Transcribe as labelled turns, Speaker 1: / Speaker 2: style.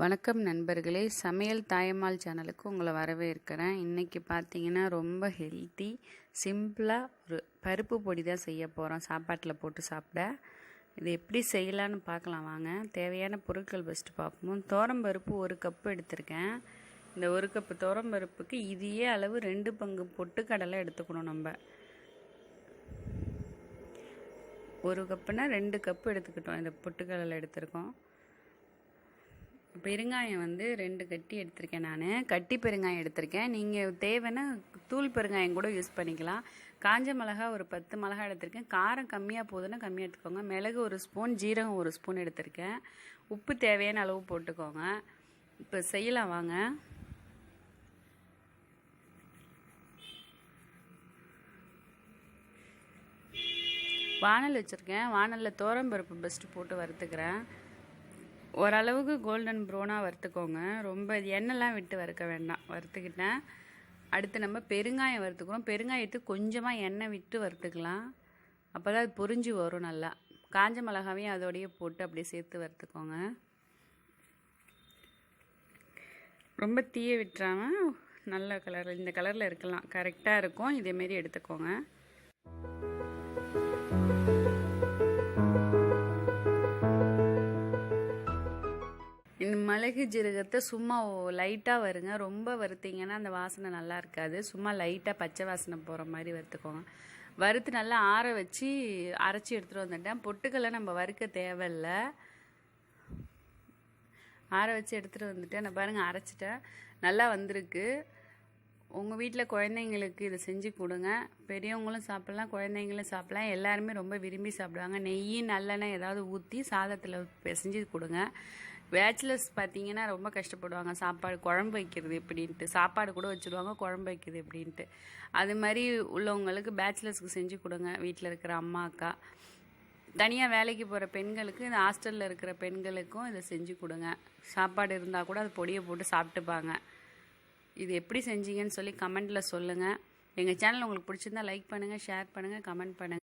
Speaker 1: வணக்கம் நண்பர்களே. சமையல் தாயம்மாள் சேனலுக்கு உங்களை வரவேற்கிறேன். இன்றைக்கி பார்த்தீங்கன்னா ரொம்ப ஹெல்த்தி சிம்பிளாக ஒரு பருப்பு பொடி தான் செய்ய போகிறோம் சாப்பாட்டில் போட்டு சாப்பிட. இது எப்படி செய்யலான்னு பார்க்கலாம் வாங்க. தேவையான பொருட்கள் ஃபஸ்ட்டு பார்ப்போம். தோரம்பருப்பு ஒரு கப்பு எடுத்திருக்கேன். இந்த ஒரு கப்பு தோரம்பருப்புக்கு இதையே அளவு ரெண்டு பங்கு பொட்டுக்கடலை எடுத்துக்கணும் நம்ம. ஒரு கப்புனா ரெண்டு கப்பு எடுத்துக்கிட்டோம். இந்த பொட்டுக்கடலை எடுத்திருக்கோம். பெருங்காயம் வந்து ரெண்டு கட்டி எடுத்திருக்கேன் நான். கட்டி பெருங்காயம் எடுத்திருக்கேன். நீங்கள் தேவைன்னா தூள் பெருங்காயம் கூட யூஸ் பண்ணிக்கலாம். காஞ்ச மிளகா ஒரு பத்து மிளகா எடுத்திருக்கேன். காரம் கம்மியாக போகுதுன்னா கம்மியாக எடுத்துக்கோங்க. மிளகு ஒரு ஸ்பூன் ஜீரகம் ஒரு ஸ்பூன் எடுத்திருக்கேன். உப்பு தேவையான அளவு போட்டுக்கோங்க. இப்போ செய்யலாம் வாங்க. வானல் வச்சுருக்கேன். வானலில் தோரம்பருப்பு பெஸ்ட்டு போட்டு வறுத்துக்கிறேன். ஓரளவுக்கு கோல்டன் ப்ரௌனாக வறுத்துக்கோங்க. ரொம்ப எண்ணெய்லாம் விட்டு வறுக்க வேண்டாம். வறுத்துக்கிட்டேன். அடுத்து நம்ம பெருங்காயம் வறுத்துக்கிறோம். பெருங்காயத்துக்கு கொஞ்சமாக எண்ணெய் விட்டு வறுத்துக்கலாம். அப்போ தான் அது பொறிஞ்சு வரும் நல்லா. காஞ்ச மிளகாவையும் அதோடையே போட்டு அப்படியே சேர்த்து வறுத்துக்கோங்க. ரொம்ப தீய விட்டுறாமல் நல்ல கலர் இந்த கலரில் இருக்கலாம். கரெக்டாக இருக்கும். இதேமாரி எடுத்துக்கோங்க. மிளகு ஜீரகத்தை சும்மா லைட்டாக வருங்க. ரொம்ப வறுத்தீங்கன்னா அந்த வாசனை நல்லா இருக்காது. சும்மா லைட்டாக பச்சை வாசனை போகிற மாதிரி வறுத்துக்கோங்க. வறுத்து நல்லா ஆற வச்சு அரைச்சி எடுத்துகிட்டு வந்துட்டேன். பொட்டுக்கல்லை நம்ம வறுக்க தேவையில்ல. ஆற வச்சு எடுத்துகிட்டு வந்துட்டேன். நான் பாருங்கள் அரைச்சிட்டேன். நல்லா வந்திருக்கு. உங்கள் வீட்டில் குழந்தைங்களுக்கு இதை செஞ்சு கொடுங்க. பெரியவங்களும் சாப்பிட்லாம் குழந்தைங்களும் சாப்பிட்லாம். எல்லாருமே ரொம்ப விரும்பி சாப்பிடுவாங்க. நெய் நல்லெண்ணெய் ஏதாவது ஊற்றி சாதத்தில் பிசைஞ்சு கொடுங்க. பேச்சுலர்ஸ் பார்த்தீங்கன்னா ரொம்ப கஷ்டப்படுவாங்க. சாப்பாடு குழம்பு வைக்கிறது எப்படின்ட்டு. சாப்பாடு கூட வச்சுருவாங்க குழம்பு வைக்கிறது எப்படின்ட்டு. அது மாதிரி உள்ளவங்களுக்கு பேச்சுலர்ஸ்க்கு செஞ்சு கொடுங்க. வீட்டில் இருக்கிற அம்மா அக்கா. தனியாக வேலைக்கு போகிற பெண்களுக்கு இந்த ஹாஸ்டலில் இருக்கிற பெண்களுக்கும் இதை செஞ்சு கொடுங்க. சாப்பாடு இருந்தால் கூட அது பொடியை போட்டு சாப்பிட்டுப்பாங்க. இது எப்படி செஞ்சீங்கன்னு சொல்லி கமெண்ட்டில் சொல்லுங்கள் எங்கள் சேனல் உங்களுக்கு பிடிச்சிருந்தா லைக் பண்ணுங்கள் ஷேர் பண்ணுங்கள் கமெண்ட் பண்ணுங்கள்